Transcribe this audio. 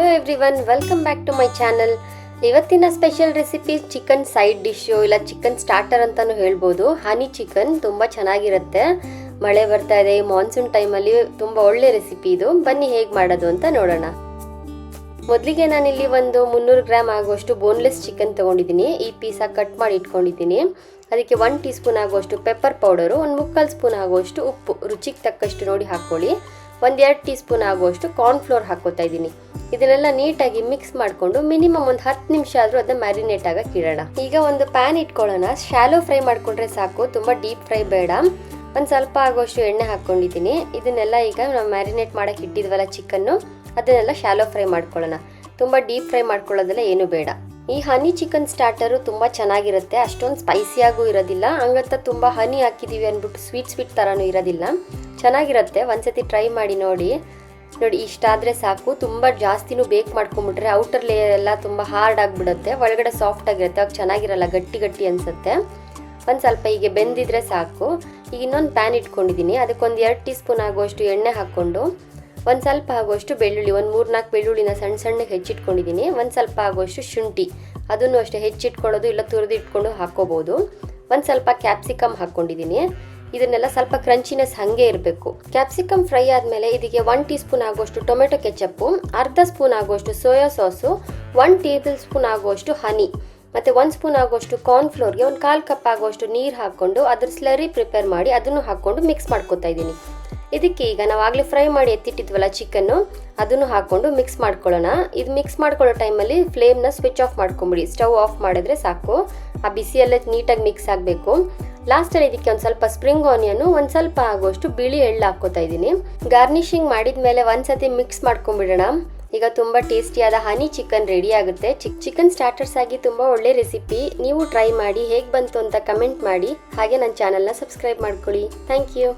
Hello everyone welcome back to my channel ಇವತ್ತಿನ special recipe chicken side dish ಇಲ್ಲ chicken starter ಅಂತಲೂ ಹೇಳ್ಬೋದು. ಹನಿ chicken ತುಂಬ ಚೆನ್ನಾಗಿರುತ್ತೆ. ಮಳೆ ಬರ್ತಾ ಇದೆ ಮಾನ್ಸೂನ್ ಟೈಮಲ್ಲಿ ತುಂಬ ಒಳ್ಳೆ ರೆಸಿಪಿ ಇದು. ಬನ್ನಿ ಹೇಗೆ ಮಾಡೋದು ಅಂತ ನೋಡೋಣ. ಮೊದಲಿಗೆ ನಾನಿಲ್ಲಿ ಒಂದು ಮುನ್ನೂರು ಗ್ರಾಮ್ ಆಗುವಷ್ಟು ಬೋನ್ಲೆಸ್ ಚಿಕನ್ ತೊಗೊಂಡಿದ್ದೀನಿ. ಈ ಪೀಸ ಕಟ್ ಮಾಡಿ ಇಟ್ಕೊಂಡಿದ್ದೀನಿ. ಅದಕ್ಕೆ ಒನ್ ಟೀ ಸ್ಪೂನ್ ಆಗುವಷ್ಟು ಪೆಪ್ಪರ್ ಪೌಡರು ಒಂದು ಮುಕ್ಕಾಲು ಸ್ಪೂನ್ ಆಗುವಷ್ಟು ಉಪ್ಪು. ರುಚಿಗೆ ತಕ್ಕಷ್ಟು ನೋಡಿ ಹಾಕ್ಕೊಳ್ಳಿ. ಒಂದೆರಡು ಟೀ ಸ್ಪೂನ್ ಆಗುವಷ್ಟು ಕಾರ್ನ್ಫ್ಲೋರ್ ಹಾಕೋತಾ ಇದ್ದೀನಿ. ಇದನ್ನೆಲ್ಲ ನೀಟಾಗಿ ಮಿಕ್ಸ್ ಮಾಡಿಕೊಂಡು ಮಿನಿಮಮ್ ಒಂದು ಹತ್ತು ನಿಮಿಷ ಆದರೂ ಅದನ್ನ ಮ್ಯಾರಿನೇಟ್ ಆಗಕ್ಕೆ ಇಡೋಣ. ಈಗ ಒಂದು ಪ್ಯಾನ್ ಇಟ್ಕೊಳ್ಳೋಣ. ಶಾಲೋ ಫ್ರೈ ಮಾಡ್ಕೊಂಡ್ರೆ ಸಾಕು. ತುಂಬ ಡೀಪ್ ಫ್ರೈ ಬೇಡ. ಒಂದು ಸ್ವಲ್ಪ ಆಗೋಷ್ಟು ಎಣ್ಣೆ ಹಾಕ್ಕೊಂಡಿದ್ದೀನಿ. ಇದನ್ನೆಲ್ಲ ಈಗ ನಾವು ಮ್ಯಾರಿನೇಟ್ ಮಾಡಕ್ಕೆ ಇಟ್ಟಿದ್ವಲ್ಲ ಚಿಕನ್ನು ಅದನ್ನೆಲ್ಲ ಶಾಲೋ ಫ್ರೈ ಮಾಡ್ಕೊಳ್ಳೋಣ. ತುಂಬ ಡೀಪ್ ಫ್ರೈ ಮಾಡ್ಕೊಳ್ಳೋದೆಲ್ಲ ಏನು ಬೇಡ. ಈ ಹನಿ ಚಿಕನ್ ಸ್ಟಾರ್ಟರು ತುಂಬ ಚೆನ್ನಾಗಿರುತ್ತೆ. ಅಷ್ಟೊಂದು ಸ್ಪೈಸಿಯಾಗೂ ಇರೋದಿಲ್ಲ. ಹಂಗಂತ ತುಂಬ ಹನಿ ಹಾಕಿದ್ದೀವಿ ಅಂದ್ಬಿಟ್ಟು ಸ್ವೀಟ್ ಸ್ವೀಟ್ ಥರನೂ ಇರೋದಿಲ್ಲ. ಚೆನ್ನಾಗಿರುತ್ತೆ. ಒಂದ್ಸತಿ ಟ್ರೈ ಮಾಡಿ ನೋಡಿ. ನೋಡಿ ಇಷ್ಟಾದರೆ ಸಾಕು. ತುಂಬ ಜಾಸ್ತಿನೂ ಬೇಕ್ ಮಾಡ್ಕೊಂಬಿಟ್ರೆ ಔಟರ್ ಲೇಯರ್ ಎಲ್ಲ ತುಂಬ ಹಾರ್ಡ್ ಆಗಿಬಿಡುತ್ತೆ. ಒಳಗಡೆ ಸಾಫ್ಟ್ ಆಗಿರುತ್ತೆ. ಅವಾಗ ಚೆನ್ನಾಗಿರಲ್ಲ. ಗಟ್ಟಿ ಗಟ್ಟಿ ಅನಿಸುತ್ತೆ. ಒಂದು ಸ್ವಲ್ಪ ಹೀಗೆ ಬೆಂದಿದ್ರೆ ಸಾಕು. ಈಗ ಇನ್ನೊಂದು ಪ್ಯಾನ್ ಇಟ್ಕೊಂಡಿದ್ದೀನಿ ಅದಕ್ಕೊಂದು ಎರಡು ಟೀ ಸ್ಪೂನ್ ಆಗುವಷ್ಟು ಎಣ್ಣೆ ಹಾಕ್ಕೊಂಡು, ಒಂದು ಸ್ವಲ್ಪ ಆಗುವಷ್ಟು ಬೆಳ್ಳುಳ್ಳಿ, ಒಂದು ಮೂರು ನಾಲ್ಕು ಬೆಳ್ಳುಳ್ಳಿನ ಸಣ್ಣ ಸಣ್ಣಗೆ ಹೆಚ್ಚಿಟ್ಕೊಂಡಿದ್ದೀನಿ ಒಂದು ಸ್ವಲ್ಪ ಆಗುವಷ್ಟು ಶುಂಠಿ. ಅದನ್ನು ಅಷ್ಟೇ ಹೆಚ್ಚಿಟ್ಕೊಳ್ಳೋದು ಇಲ್ಲ ತುರಿದು ಇಟ್ಕೊಂಡು ಹಾಕ್ಕೋಬೋದು. ಒಂದು ಸ್ವಲ್ಪ ಕ್ಯಾಪ್ಸಿಕಮ್ ಹಾಕ್ಕೊಂಡಿದ್ದೀನಿ ಇದನ್ನೆಲ್ಲ ಸ್ವಲ್ಪ ಕ್ರಂಚಿನೆಸ್ ಹಾಗೆ ಇರಬೇಕು. ಕ್ಯಾಪ್ಸಿಕಮ್ ಫ್ರೈ ಆದಮೇಲೆ ಇದಕ್ಕೆ ಒನ್ ಟೀ ಸ್ಪೂನ್ ಆಗುವಷ್ಟು ಟೊಮೆಟೊ ಕೆಚಪ್ಪು ಅರ್ಧ ಸ್ಪೂನ್ ಆಗುವಷ್ಟು soya sauce one tablespoon ಆಗುವಷ್ಟು ಹನಿ ಮತ್ತು ಒಂದು ಸ್ಪೂನ್ ಆಗುವಷ್ಟು ಕಾರ್ನ್ಫ್ಲೋರ್ಗೆ ಒಂದು ಕಾಲು ಕಪ್ ಆಗುವಷ್ಟು ನೀರು ಹಾಕ್ಕೊಂಡು ಅದ್ರ ಸ್ಲರಿ ಪ್ರಿಪೇರ್ ಮಾಡಿ ಅದನ್ನು ಹಾಕ್ಕೊಂಡು ಮಿಕ್ಸ್ ಮಾಡ್ಕೊತಾ ಇದ್ದೀನಿ. ಇದಕ್ಕೆ ಈಗ ನಾವು ಆಗಲೇ ಫ್ರೈ ಮಾಡಿ ಎತ್ತಿಟ್ಟಿದ್ವಲ್ಲ ಚಿಕನ್ನು ಅದನ್ನು ಹಾಕ್ಕೊಂಡು ಮಿಕ್ಸ್ ಮಾಡ್ಕೊಳ್ಳೋಣ. ಇದು ಮಿಕ್ಸ್ ಮಾಡ್ಕೊಳ್ಳೋ ಟೈಮಲ್ಲಿ ಫ್ಲೇಮ್ನ ಸ್ವಿಚ್ ಆಫ್ ಮಾಡ್ಕೊಂಬಿಡಿ. ಸ್ಟವ್ ಆಫ್ ಮಾಡಿದ್ರೆ ಸಾಕು. ಆ ಬಿಸಿಯಲ್ಲೇ ನೀಟಾಗಿ ಮಿಕ್ಸ್ ಆಗಬೇಕು. ಲಾಸ್ಟಲ್ಲಿ ಇದಕ್ಕೆ ಒಂದು ಸ್ವಲ್ಪ ಸ್ಪ್ರಿಂಗ್ ಆನಿಯನ್ನು ಒಂದು ಸ್ವಲ್ಪ ಆಗುವಷ್ಟು ಬಿಳಿ ಎಳ್ಳು ಹಾಕ್ಕೋತಾ ಇದ್ದೀನಿ. ಗಾರ್ನಿಶಿಂಗ್ ಮಾಡಿದ್ಮೇಲೆ ಒಂದ್ಸತಿ ಮಿಕ್ಸ್ ಮಾಡ್ಕೊಂಡ್ಬಿಡೋಣ. ಈಗ ತುಂಬ ಟೇಸ್ಟಿಯಾದ ಹನಿ ಚಿಕನ್ ರೆಡಿ ಆಗುತ್ತೆ. ಚಿಕ್ ಚಿಕನ್ ಸ್ಟಾರ್ಟರ್ಸ್ ಆಗಿ ತುಂಬ ಒಳ್ಳೆ ರೆಸಿಪಿ ನೀವು ಟ್ರೈ ಮಾಡಿ ಹೇಗೆ ಬಂತು ಅಂತ ಕಮೆಂಟ್ ಮಾಡಿ. ಹಾಗೆ ನನ್ನ ಚಾನಲ್ನ ಸಬ್ಸ್ಕ್ರೈಬ್ ಮಾಡ್ಕೊಳ್ಳಿ. Thank you